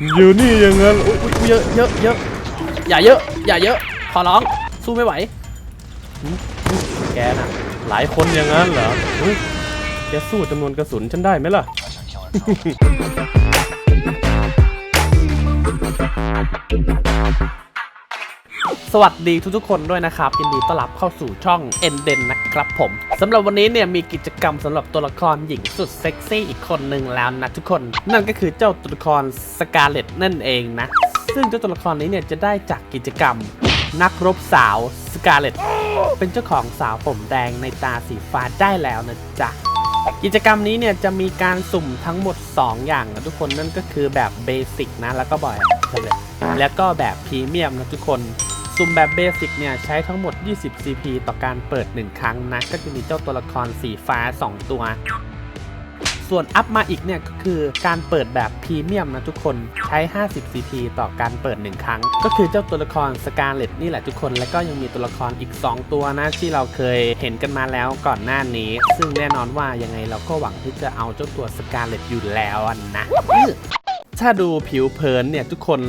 อยู่นี่อย่างนั้นอุ๊ยอุ๊ยเยอะเยอะเยอะอย่าเยอะ อย่าเยอะ ขอร้อง สู้ไม่ไหว แกน่ะ หลายคนอย่างนั้นเหรออุ๊ยแกสู้จำนวนกระสุนฉันได้ไหมล่ะ สวัสดีทุกๆคนด้วยนะครับยินดีต้อนรับเข้าสู่ช่องเอ็นเดนนะครับผมสำหรับวันนี้เนี่ยมีกิจกรรมสำหรับตัวละครหญิงสุดเซ็กซี่อีกคนหนึ่งแล้วนะทุกคน นั่นก็คือเจ้าตัวละครสกาเลตนั่นเองนะ ซึ่งเจ้าตัวละครนี้เนี่ยจะได้จากกิจกรรม นักรบสาวสกาเลตเป็นเจ้าของสาวผมแดงในตาสีฟ้าได้แล้วนะจ๊ะกิจกรรมนี้เนี่ยจะมีการสุ่มทั้งหมด 2 อย่างนะทุกคนนั่นก็คือแบบเบสิกนะแล้วก็บ่อยเลยแล้วก็แบบพรีเมียมนะทุกคน สุ่มแบบเบสิกเนี่ยใช้ทั้งหมด 20 CP ต่อการเปิด 1 ครั้งนะ ก็จะมีเจ้าตัวละครสีฟ้า 2 ตัว ส่วนอัพมาอีกเนี่ยก็คือการเปิดแบบพรีเมียมนะทุกคนใช้ 50 CP ต่อการเปิด 1 ครั้ง ก็คือเจ้าตัวละครสกาเลตนี่แหละทุกคน แล้วก็ยังมีตัวละครอีก 2 ตัวนะที่เราเคยเห็นกันมาแล้วก่อนหน้านี้ ซึ่งแน่นอนว่ายังไงเราก็หวังที่จะเอาเจ้าตัวสกาเลตอยู่แล้วนะถ้าดูผิวเผินเนี่ยทุกคน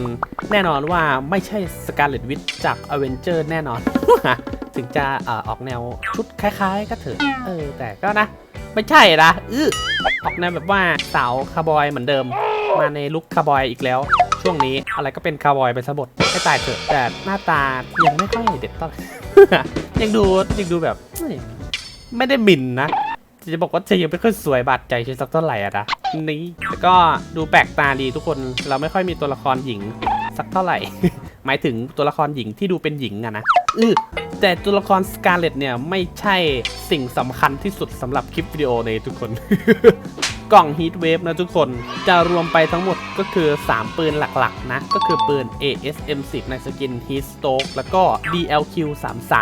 แน่นอนว่าไม่ใช่สการ์เล็ตวิทจากอเวนเจอร์แน่นอน ถึงจะอออกแนวชุดคล้าย ๆ ก็เถอะเออแต่ก็นะ ไม่ใช่นะอื้อออกแนวแบบว่าสาวคาร์บอยเหมือนเดิม มาในลุคคาร์บอยอีกแล้ว ช่วงนี้อะไรก็เป็นคาร์บอยไปซะหมดให้ตายเถอะแต่หน้าตายังไม่ค่อยเด็ดเท่าไหร่ยังดูยังดูแบบไม่ได้มินนะจะบอกว่าเธอยังไม่ค่อยสวยบาดใจฉันสักเท่าไหร่อะนะนี่แล้วก็ดูแปลกตาดีทุกคนเราไม่ค่อยมีตัวละครหญิง สักเท่าไหร่ หมายถึงตัวละครหญิงที่ดูเป็นหญิงอะนะอือแต่ตัวละครสกาเลตเนี่ยไม่ใช่สิ่งสำคัญที่สุดสำหรับคลิปวิดีโอในทุกคน กล่อง Heat Wave นะทุกคน จะรวมไปทั้งหมดก็คือ 3 ปืนหลักๆนะ ก็คือปืน ASM10 ในสกิน Heat Stroke แล้วก็ DLQ33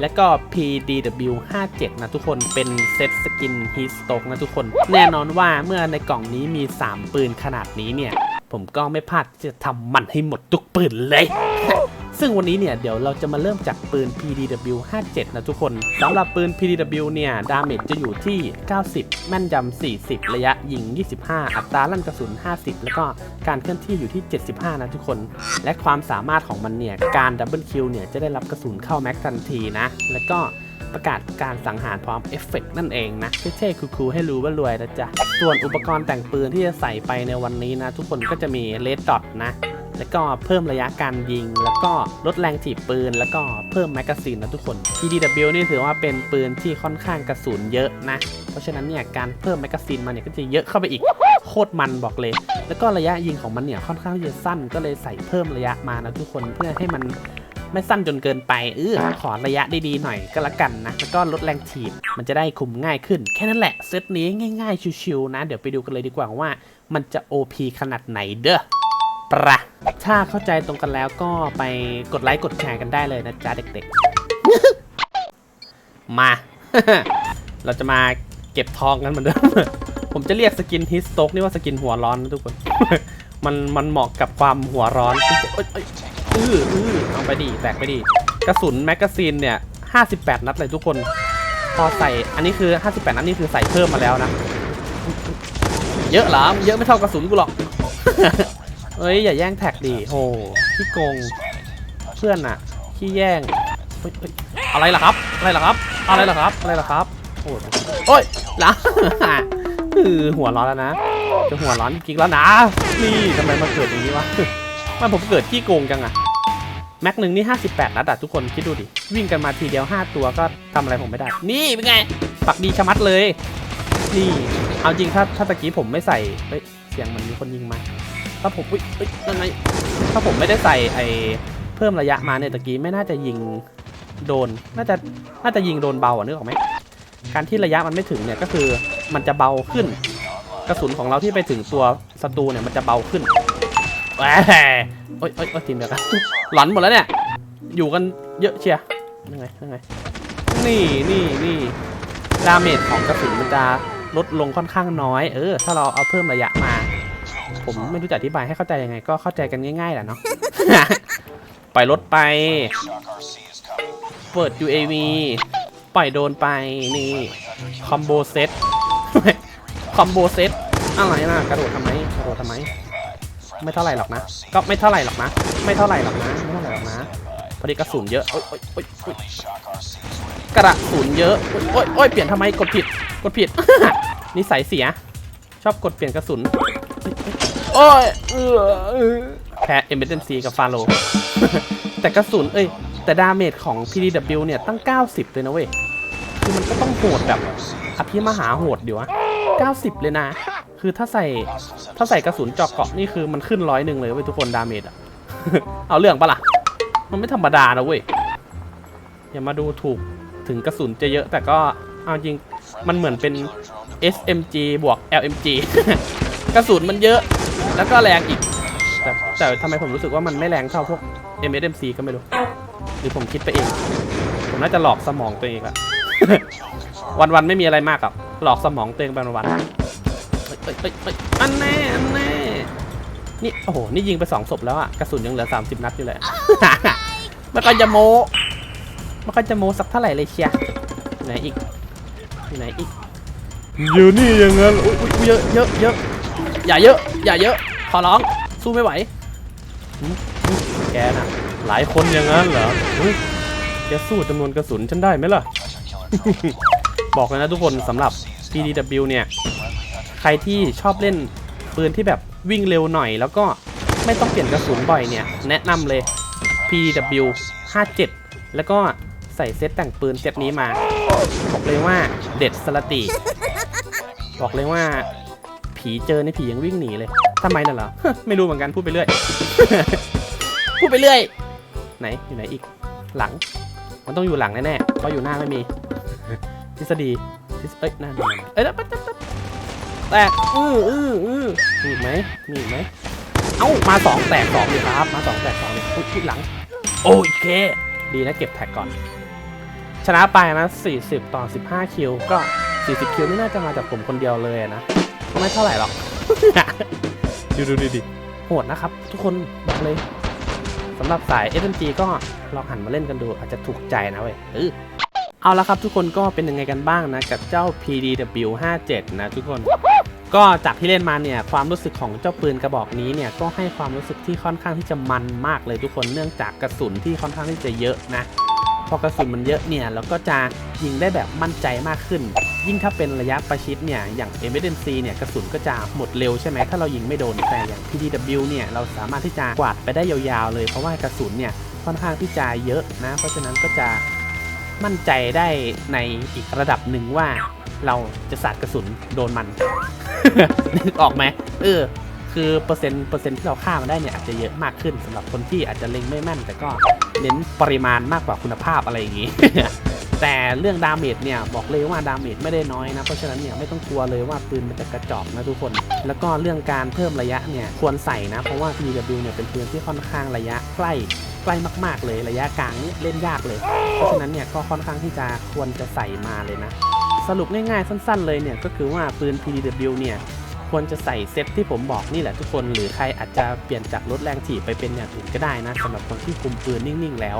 แล้วก็ PDW57 นะทุกคนเป็นเซตสกิน Heat Stroke นะทุกคน แน่นอนว่าเมื่อในกล่องนี้มี 3 ปืนขนาดนี้เนี่ย ผมก็ไม่พลาดที่จะทำมันให้หมดทุกปืนเลย ซึ่งวันนี้เนี่ยเดี๋ยวเราจะมาเริ่มจากปืน PDW 57 นะทุกคนสำหรับปืน PDW เนี่ยดาเมจจะอยู่ที่ 90 แม่นยำ 40 ระยะยิง 25 อัตราลั่นกระสุน 50 แล้วก็การเคลื่อนที่อยู่ที่ 75 นะทุกคน และความสามารถของมันเนี่ยการดับเบิลคิวเนี่ยจะได้รับกระสุนเข้าแม็กทันทีนะ แล้วก็ประกาศการสังหารพร้อมเอฟเฟกต์นั่นเองนะเท่ๆคูลๆให้รู้ว่ารวยนะจ๊ะ ส่วนอุปกรณ์แต่งปืนที่จะใส่ไปในวันนี้นะ ทุกคนก็จะมีเลดดอทนะ แล้วก็เพิ่มระยะการยิง แล้วก็ลดแรงถีบปืน แล้วก็เพิ่มแมกกาซีนนะทุกคน PDW นี่ถือว่าเป็นปืนที่ค่อนข้างกระสุนเยอะนะ เพราะฉะนั้นเนี่ยการเพิ่มแมกกาซีนมันเนี่ยก็จะเยอะเข้าไปอีกโคตรมันบอกเลย แล้วก็ระยะยิงของมันเนี่ยค่อนข้างที่จะสั้นก็เลยใส่เพิ่มระยะมานะทุกคนเพื่อให้มันไม่สั้นจนเกินไปเออขอระยะดีๆหน่อยก็แล้วกันนะ แล้วก็ลดแรงถีบมันจะได้คุมง่ายขึ้น แค่นั้นแหละ เซตนี้ง่ายๆ ชิวๆนะ เดี๋ยวไปดูกันเลยดีกว่าว่า มันจะ OP ขนาดไหนเด้อ ปะถ้าเข้าใจตรงกันแล้วก็ไปกดไลค์กดแชร์กันได้เลยนะจ๊ะเด็กๆ มา เราจะมาเก็บทองกันเหมือนเดิม ผมจะเรียกสกินฮิสโตกนี่ว่าสกินหัวร้อนนะทุกคน มันมันเหมาะกับความหัวร้อนเอ้ยเอ้ยเอ้ยอื้ออื้อเอาไปดิแตกไปดิกระสุนแมกกาซีนเนี่ย 58 นัดเลยทุกคน พอใส่ อันนี้คือ 58 นัดนี่คือใส่เพิ่มมาแล้วนะ เยอะเหรอ เยอะไม่เท่ากระสุนกูหรอก เอ้ยอย่าแย่งแท็กดิโหขี้โกงเพื่อนอะขี้แย่งเฮ้ยอะไรล่ะครับ อะไรล่ะครับ อะไรล่ะครับ อะไรล่ะครับ โอ้ยโอ้ยละคือหัวร้อนแล้วนะ จะหัวร้อนจริงแล้วนะ นี่ทำไมมาเกิดอย่างนี้วะมันผมเกิดขี้โกงจังอะแม็กหนึ่งนี่ 58นัดอะทุกคนคิดดูดิ วิ่งกันมาทีเดียว 5 ตัวก็ทำอะไรผมไม่ได้ นี่เป็นไง ปักดีชะมัดเลย นี่ เอาจริงถ้าถ้าตะกี้ผมไม่ใส่เฮ้ยเสียงมันมีคนยิงมา ถ้าผมอุ๊ยอุ๊ยยังไงถ้าผมไม่ได้ใส่ไอ้เพิ่มระยะมาเนี่ยตะกี้ไม่น่าจะยิงโดน น่าจะ น่าจะยิงโดนเบาอะนึกออกไหม การที่ระยะมันไม่ถึงเนี่ยก็คือมันจะเบาขึ้น กระสุนของเราที่ไปถึงตัวศัตรูเนี่ยมันจะเบาขึ้นแหมโอ๊ยโอ๊ยโอ๊ยทีมเดียวกัน หลอนหมดแล้วเนี่ย อยู่กันเยอะเชียร์ยังไงยังไง นี่นี่นี่ดาเมจของกระสุนมันจะลดลงค่อนข้างน้อย เออ ถ้าเราเอาเพิ่มระยะมา ผมไม่รู้จะอธิบายให้เข้าใจยังไง ก็เข้าใจกันง่ายๆแหละเนาะ ปล่อยรถไป เปิด UAV ปล่อยโดนไปนี่คอมโบเซตคอมโบเซตอะไรนะกระโดดทำไมกระโดดทำไม ไม่เท่าไหร่หรอกนะ ก็ไม่เท่าไหร่หรอกนะ ไม่เท่าไหร่หรอกนะไม่เท่าไหร่หรอกนะพอดีกระสุนเยอะโอ๊ยโอ๊ยโอ๊ยกระสุนเยอะโอ๊ยโอ๊ยโอ๊ยเปลี่ยนทำไมกดผิดกดผิดนิสัยเสีย ชอบกดเปลี่ยนกระสุน โอ้ยเออแพ้เอ็มเบนซีกับฟาโล แต่กระสุน เอ้ย แต่ดาเมจของ PDW เนี่ย ตั้ง 90 เลยนะเว้ย คือมันก็ต้องโหดแบบ อภิมหาโหดเดี๋ยวะ90 เลยนะ คือถ้าใส่ ถ้าใส่กระสุนจอกเกาะนี่คือมันขึ้นร้อยหนึ่งเลยเว้ยทุกคนดาเมจอะ เอาเรื่องปะล่ะ มันไม่ธรรมดานะเว้ย อย่ามาดูถูกถึงกระสุนจะเยอะแต่ก็เอาจริง มันเหมือนเป็น SMG บวก LMG กระสุนมันเยอะแล้วก็แรงอีก แต่แต่ทำไมผมรู้สึกว่ามันไม่แรงเท่าพวก MSMC ก็ไม่รู้ หรือผมคิดไปเอง ผมน่าจะหลอกสมองตัวเองอะวันๆไม่มีอะไรมากอะหลอกสมองตัวเองไปวันๆเอ้ยเอ้ยเอ้ยเอ้ยอันแน่อันแน่นี่โอ้โหนี่ยิงไปสองศพแล้วอะกระสุนยังเหลือ 30 นัดอยู่เลยไม่ค่อยจะโมไม่ค่อยจะโมสักเท่าไหร่เลยเชียร์อยู่ไหนอีกอยู่ไหนอีกอยู่นี่ยังงั้นอุ้ยอุ๊ยเยอะเยอะเยอะ อย่าเยอะ อย่าเยอะ ขอร้อง สู้ไม่ไหวหึหึแกน่ะ หลายคนอย่างนั้นเหรอเฮ้ยแกสู้จำนวนกระสุนฉันได้ไหมล่ะ บอกเลยนะทุกคนสำหรับ PDW เนี่ย ใครที่ชอบเล่นปืนที่แบบวิ่งเร็วหน่อย แล้วก็ไม่ต้องเปลี่ยนกระสุนบ่อยเนี่ย แนะนำเลย PDW 57 แล้วก็ใส่เซตแต่งปืนเซตนี้มา บอกเลยว่าเด็ดสลดตีบอกเลยว่า ผีเจอในผียังวิ่งหนีเลยทำไมน่ะเหรอไม่รู้เหมือนกันพูดไปเรื่อย พูดไปเรื่อย ไหนอยู่ไหนอีก หลัง มันต้องอยู่หลังแน่ๆเพราะอยู่หน้าไม่มี ทฤษฎีทฤษเอ้ยหน้าดูมันเอ้ยแล้วปั๊บปั๊บปั๊บแตกอืออืออือมีอีกไหมมีอีกไหมเอ้ามาสองแตกสองเลยครับ มาสองแตกสองเลยอุ๊ยอุ๊ยหลัง โอ้ยเค ดีนะเก็บแท็กก่อน ชนะไปนะ40 ต่อ 15 คิว ก็ 40 คิวนี่น่าจะมาจากผมคนเดียวเลยนะ ไม่เท่าไหร่หรอก ดูดูดิดิโหดนะครับ ทุกคนบอกเลยสำหรับสาย SMG ก็ลองหันมาเล่นกันดูอาจจะถูกใจนะเว้ยเออเอาละครับทุกคนก็เป็นยังไงกันบ้างนะกับเจ้า PDW 57 นะทุกคนก็จากที่เล่นมาเนี่ยความรู้สึกของเจ้าปืนกระบอกนี้เนี่ยก็ให้ความรู้สึกที่ค่อนข้างที่จะมันมากเลยทุกคนเนื่องจากกระสุนที่ค่อนข้างที่จะเยอะนะพอกระสุนมันเยอะเนี่ยเราก็จะยิงได้แบบมั่นใจมากขึ้น ยิ่งถ้าเป็นระยะประชิดเนี่ย อย่าง m s m c เนี่ยกระสุนก็จะหมดเร็วใช่ไหมถ้าเรายิงไม่โดนแต่อย่าง PDW เนี่ยเราสามารถที่จะกวาดไปได้ยาวๆเลย เพราะว่ากระสุนเนี่ยค่อนข้างที่จะเยอะนะ เพราะฉะนั้นก็จะมั่นใจได้ในอีกระดับหนึ่งว่าเราจะสาดกระสุนโดนมันนึกออกไหมเออคือเปอร์เซ็นต์เปอร์เซ็นต์ที่เราฆ่ามันได้เนี่ยอาจจะเยอะมากขึ้นสำหรับคนที่อาจจะเล็งไม่แม่น แต่ก็เน้นปริมาณมากกว่าคุณภาพอะไรอย่างนี้ แต่เรื่องดาเมจเนี่ยบอกเลยว่าดาเมจไม่ได้น้อยนะ เพราะฉะนั้นเนี่ยไม่ต้องกลัวเลยว่าปืนมันจะกระจอกนะทุกคน แล้วก็เรื่องการเพิ่มระยะเนี่ยควรใส่นะ เพราะว่า PW เนี่ยเป็นปืนที่ค่อนข้างระยะใกล้ใกล้มาก ๆ เลยระยะกลางนี่เล่นยากเลย เพราะฉะนั้นเนี่ยก็ค่อนข้างที่จะควรจะใส่มาเลยนะ สรุปง่ายๆสั้น ๆ เลยเนี่ยก็คือว่าปืน PDW เนี่ย ควรจะใส่เซตที่ผมบอกนี่แหละทุกคน หรือใครอาจจะเปลี่ยนจากรถแรงถีบไปเป็นอย่างอื่นก็ได้นะสำหรับคนที่คุมปืนนิ่งๆ แล้ว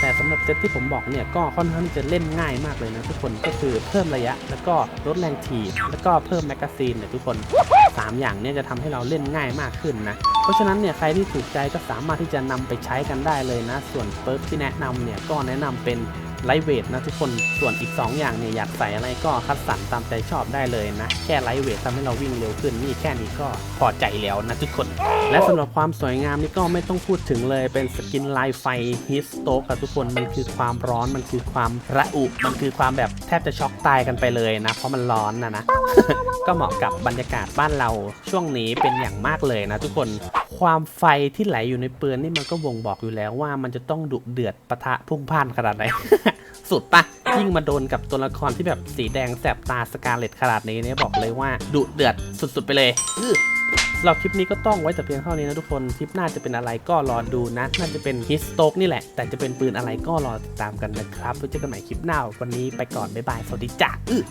แต่สำหรับเซตที่ผมบอกเนี่ยก็ค่อนข้างที่จะเล่นง่ายมากเลยนะทุกคนก็คือเพิ่มระยะ แล้วก็ลดแรงถีบแล้วก็เพิ่มแมกกาซีนเนี่ยทุกคน 3 อย่างเนี่ยจะทำให้เราเล่นง่ายมากขึ้นนะเพราะฉะนั้นเนี่ยใครที่ถูกใจก็สามารถที่จะนำไปใช้กันได้เลยนะ ส่วนเปิร์กที่แนะนำเนี่ยก็แนะนำเป็น ไลท์เวทนะทุกคนส่วนอีก 2 อย่างเนี่ยอยากใส่อะไรก็คัดสรรตามใจชอบได้เลยนะ แค่ไลท์เวททำให้เราวิ่งเร็วขึ้นนี่แค่นี้ก็พอใจแล้วนะทุกคน และสำหรับความสวยงามนี่ก็ไม่ต้องพูดถึงเลยเป็นสกินลายไฟฮิสโตกับทุกคนมันคือความร้อนมันคือความระอุมันคือความแบบแทบจะช็อกตายกันไปเลยนะ เพราะมันร้อนนะนะก็เหมาะกับบรรยากาศบ้านเราช่วงนี้เป็นอย่างมากเลยนะทุกคน ความไฟที่ไหลอยู่ในปืนนี่มันก็บ่งบอกอยู่แล้วว่ามันจะต้องดุเดือดปะทะพุ่งพ่านขนาดไหน สุดปะยิ่งมาโดนกับตัวละครที่แบบสีแดงแสบตาสกาเลตขนาดนี้เนี่ยบอกเลยว่าดุเดือดสุดๆไปเลยอื้อสำหรับคลิปนี้ก็ต้องไว้แต่เพียงเท่านี้นะทุกคน คลิปหน้าจะเป็นอะไรก็รอดูนะ น่าจะเป็นฮิสโตกนี่แหละ แต่จะเป็นปืนอะไรก็รอติดตามกันนะครับไว้เจอกันใหม่คลิปหน้า วันนี้ไปก่อน บ๊ายบาย สวัสดีจ้าอื้อ